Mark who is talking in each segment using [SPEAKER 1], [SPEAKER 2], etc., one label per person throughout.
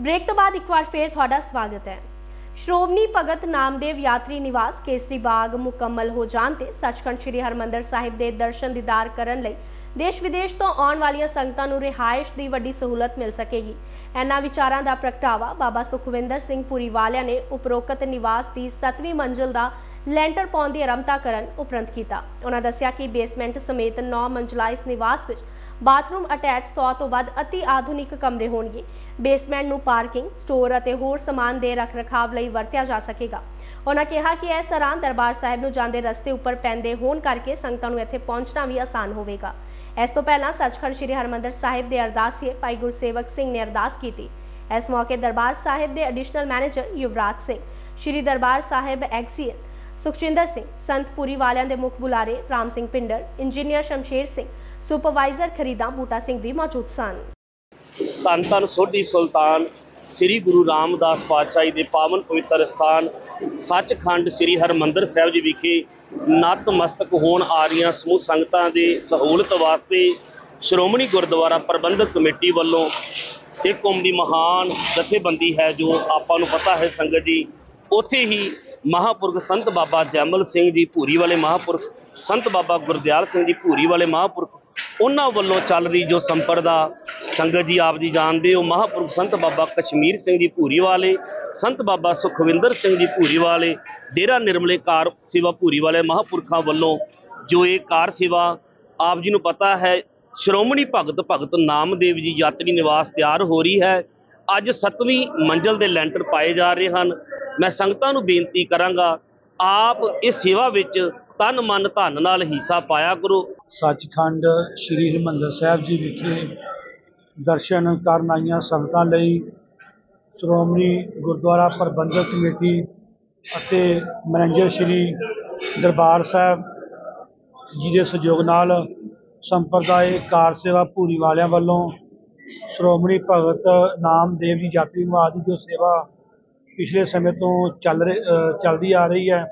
[SPEAKER 1] Break ਤੋਂ ਬਾਅਦ ਇੱਕ ਵਾਰ ਫੇਰ ਤੁਹਾਡਾ ਸਵਾਗਤ ਹੈ। ਸ਼੍ਰੋਮਣੀ ਭਗਤ ਨਾਮਦੇਵ ਯਾਤਰੀ ਨਿਵਾਸ ਕੇਸਰੀ ਬਾਗ ਮੁਕੰਮਲ ਹੋ ਜਾਣ ਤੇ ਸੱਚਖੰਡ ਸ੍ਰੀ ਹਰਮੰਦਰ ਸਾਹਿਬ ਦੇ ਦਰਸ਼ਨ ਦੀਦਾਰ ਕਰਨ ਲਈ ਦੇਸ਼ ਵਿਦੇਸ਼ ਤੋਂ ਆਉਣ ਵਾਲੀਆਂ ਸੰਗਤਾਂ ਨੂੰ ਰਿਹਾਇਸ਼ ਦੀ ਵੱਡੀ ਸਹੂਲਤ ਮਿਲ ਸਕੇਗੀ। ਇਹਨਾਂ ਵਿਚਾਰਾਂ ਦਾ ਪ੍ਰਗਟਾਵਾ ਬਾਬਾ ਸੁਖਵਿੰਦਰ ਸਿੰਘ ਪੁਰੀ ਵਾਲਿਆਂ ਨੇ ਉਪਰੋਕਤ ਨਿਵਾਸ ਦੀ 7ਵੀਂ ਮੰਜ਼ਿਲ ਦਾ ਲੈਂਟਰ ਪਾਉਣ ਦੀ ਆਰੰਭਤਾ ਕਰਨ ਉਪਰੰਤ ਕੀਤਾ। ਉਹਨਾਂ ਦੱਸਿਆ ਕਿ ਬੇਸਮੈਂਟ ਸਮੇਤ 9 ਮੰਜ਼ਲਾ ਇਸ ਨਿਵਾਸ ਵਿੱਚ ਬਾਥਰੂਮ ਅਟੈਚ 100 ਤੋਂ ਵੱਧ ਅਤੀ ਆਧੁਨਿਕ ਕਮਰੇ ਹੋਣਗੇ। ਬੇਸਮੈਂਟ ਨੂੰ ਪਾਰਕਿੰਗ, ਸਟੋਰ ਅਤੇ ਹੋਰ ਸਮਾਨ ਦੇ ਰੱਖ-ਰਖਾਵ ਲਈ ਵਰਤਿਆ ਜਾ ਸਕੇਗਾ। ਉਹਨਾਂ ਕਿਹਾ ਕਿ ਇਹ ਸਰਾਂ ਦਰਬਾਰ ਸਾਹਿਬ ਨੂੰ ਜਾਂਦੇ ਰਸਤੇ ਉੱਪਰ ਪੈਂਦੇ ਹੋਣ ਕਰਕੇ ਸੰਗਤਾਂ ਨੂੰ ਇੱਥੇ ਪਹੁੰਚਣਾ ਵੀ ਆਸਾਨ ਹੋਵੇਗਾ। ਇਸ ਤੋਂ ਪਹਿਲਾਂ ਸੱਚਖੰਡ ਸ੍ਰੀ ਹਰਮੰਦਰ ਸਾਹਿਬ ਦੇ ਅਰਦਾਸੀਏ ਭਾਈ ਗੁਰਸੇਵਕ ਸਿੰਘ ਨੇ ਅਰਦਾਸ ਕੀਤੀ। ਇਸ ਮੌਕੇ ਦਰਬਾਰ ਸਾਹਿਬ ਦੇ additional manager Yuvraj Singh, Sri Darbar Sahib XEN Sukhchinder Singh Santpuri ਵਾਲਿਆਂ ਦੇ ਮੁੱਖ ਬੁਲਾਰੇ ਰਾਮ ਸਿੰਘ ਪਿੰਡਰ ਇੰਜੀਨੀਅਰ ਸ਼ਮਸ਼ੇਰ ਸਿੰਘ, ਸੁਪਰਵਾਈਜ਼ਰ ਖਰੀਦਾ ਬੂਟਾ ਸਿੰਘ ਵੀ ਮੌਜੂਦ ਸਨ।
[SPEAKER 2] ਧੰਨ ਧੰਨ ਸੋਢੀ ਸੁਲਤਾਨ, ਸ੍ਰੀ ਗੁਰੂ ਰਾਮਦਾਸ ਪਾਤਸ਼ਾਹ ਜੀ ਦੇ ਪਾਵਨ ਪਵਿੱਤਰ ਸਥਾਨ, ਸੱਚਖੰਡ ਸ੍ਰੀ ਹਰਮੰਦਰ ਸਾਹਿਬ ਜੀ ਵਿਖੇ ਨਤਮਸਤਕ ਹੋਣ ਆ ਰਹੀਆਂ ਸਮੂਹ ਸੰਗਤਾਂ ਦੇ ਸਹੂਲਤ ਵਾਸਤੇ ਸ਼੍ਰੋਮਣੀ ਗੁਰਦੁਆਰਾ ਪ੍ਰਬੰਧਕ ਕਮੇਟੀ ਵੱਲੋਂ ਸਿੱਖ ਕੌਮ ਦੀ ਮਹਾਨ ਜਥੇਬੰਦੀ ਹੈ ਜੋ ਆਪਾਂ ਨੂੰ ਪਤਾ ਹੈ ਸੰਗਤ ਜੀ, ਉੱਥੇ ਹੀ ਮਹਾਪੁਰਖ ਸੰਤ ਬਾਬਾ ਜੈਮਲ ਸਿੰਘ ਜੀ ਭੂਰੀ ਵਾਲੇ ਮਹਾਪੁਰਖ, ਸੰਤ ਬਾਬਾ ਗੁਰਦਿਆਲ ਸਿੰਘ ਜੀ ਭੂਰੀ ਵਾਲੇ ਮਹਾਪੁਰਖ, ਉਹਨਾਂ ਵੱਲੋਂ ਚੱਲ ਰਹੀ ਜੋ ਸੰਪਰਦਾ ਸੰਗਤ ਜੀ ਆਪ ਜੀ ਜਾਣਦੇ ਹੋ, ਮਹਾਪੁਰਖ ਸੰਤ ਬਾਬਾ ਕਸ਼ਮੀਰ ਸਿੰਘ ਜੀ ਭੂਰੀ ਵਾਲੇ, ਸੰਤ ਬਾਬਾ ਸੁਖਵਿੰਦਰ ਸਿੰਘ ਜੀ ਭੂਰੀ ਵਾਲੇ, ਡੇਰਾ ਨਿਰਮਲੇ ਕਾਰ ਸੇਵਾ ਭੂਰੀ ਵਾਲੇ ਮਹਾਪੁਰਖਾਂ ਵੱਲੋਂ ਜੋ ਇਹ ਕਾਰ ਸੇਵਾ ਆਪ ਜੀ ਨੂੰ ਪਤਾ ਹੈ, ਸ਼੍ਰੋਮਣੀ ਭਗਤ ਭਗਤ ਨਾਮਦੇਵ ਜੀ ਯਾਤਰੀ ਨਿਵਾਸ ਤਿਆਰ ਹੋ ਰਹੀ ਹੈ। ਅੱਜ 7ਵੀਂ ਮੰਜ਼ਲ ਦੇ ਲੈਂਟਰ ਪਾਏ ਜਾ ਰਹੇ ਹਨ। ਮੈਂ ਸੰਗਤਾਂ ਨੂੰ ਬੇਨਤੀ ਕਰਾਂਗਾ, ਆਪ ਇਸ ਸੇਵਾ ਵਿੱਚ ਤਨ ਮਨ ਧਨ ਨਾਲ ਹਿੱਸਾ ਪਾਇਆ ਕਰੋ।
[SPEAKER 3] ਸੱਚਖੰਡ ਸ੍ਰੀ ਹਰਿਮੰਦਰ ਸਾਹਿਬ ਜੀ ਵਿਖੇ ਦਰਸ਼ਨ ਕਰਨ ਆਈਆਂ ਸੰਗਤਾਂ ਲਈ ਸ਼੍ਰੋਮਣੀ ਗੁਰਦੁਆਰਾ ਪ੍ਰਬੰਧਕ ਕਮੇਟੀ ਅਤੇ ਮੈਨੇਜਰ ਸ੍ਰੀ ਦਰਬਾਰ ਸਾਹਿਬ ਜੀ ਦੇ ਸਹਿਯੋਗ ਨਾਲ ਸੰਪਰਦਾਇ ਕਾਰ ਸੇਵਾ ਭੂਰੀ ਵਾਲਿਆਂ ਵੱਲੋਂ ਸ਼੍ਰੋਮਣੀ ਭਗਤ ਨਾਮਦੇਵ ਜੀ ਯਾਤਰੀ ਨਿਵਾਸ ਦੀ ਜੋ ਸੇਵਾ ਪਿਛਲੇ ਸਮੇਂ ਤੋਂ ਚੱਲ ਰਹੀ ਚੱਲਦੀ ਆ ਰਹੀ ਹੈ।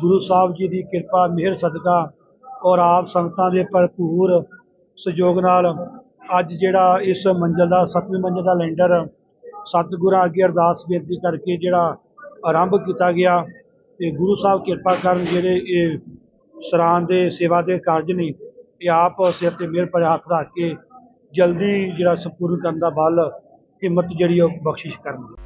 [SPEAKER 3] ਗੁਰੂ ਸਾਹਿਬ ਜੀ ਦੀ ਕਿਰਪਾ, ਮਿਹਰ, ਸਦਕਾ ਔਰ ਆਪ ਸੰਗਤਾਂ ਦੇ ਭਰਪੂਰ ਸਹਿਯੋਗ ਨਾਲ ਅੱਜ ਜਿਹੜਾ ਇਸ ਮੰਜ਼ਿਲ ਦਾ, ਸੱਤਵੀਂ ਮੰਜ਼ਿਲ ਦਾ ਲੈਂਡਰ ਸਤਿਗੁਰਾਂ ਅੱਗੇ ਅਰਦਾਸ ਬੇਨਤੀ ਕਰਕੇ ਜਿਹੜਾ ਆਰੰਭ ਕੀਤਾ ਗਿਆ ਤੇ ਗੁਰੂ ਸਾਹਿਬ ਕਿਰਪਾ ਕਰਨ ਜਿਹੜੇ ਇਹ ਸਰਾਂ ਦੇ, ਸੇਵਾ ਦੇ ਕਾਰਜ ਨੇ, ਇਹ ਆਪ ਸਿਰ ਤੇ ਮਿਹਰ ਭਰਿਆ ਹੱਥ ਰੱਖ ਕੇ ਜਲਦੀ ਜਿਹੜਾ ਸੰਪੂਰਨ ਕਰਨ ਦਾ ਬਲ, ਹਿੰਮਤ ਜਿਹੜੀ ਉਹ ਬਖਸ਼ਿਸ਼ ਕਰਨਗੇ।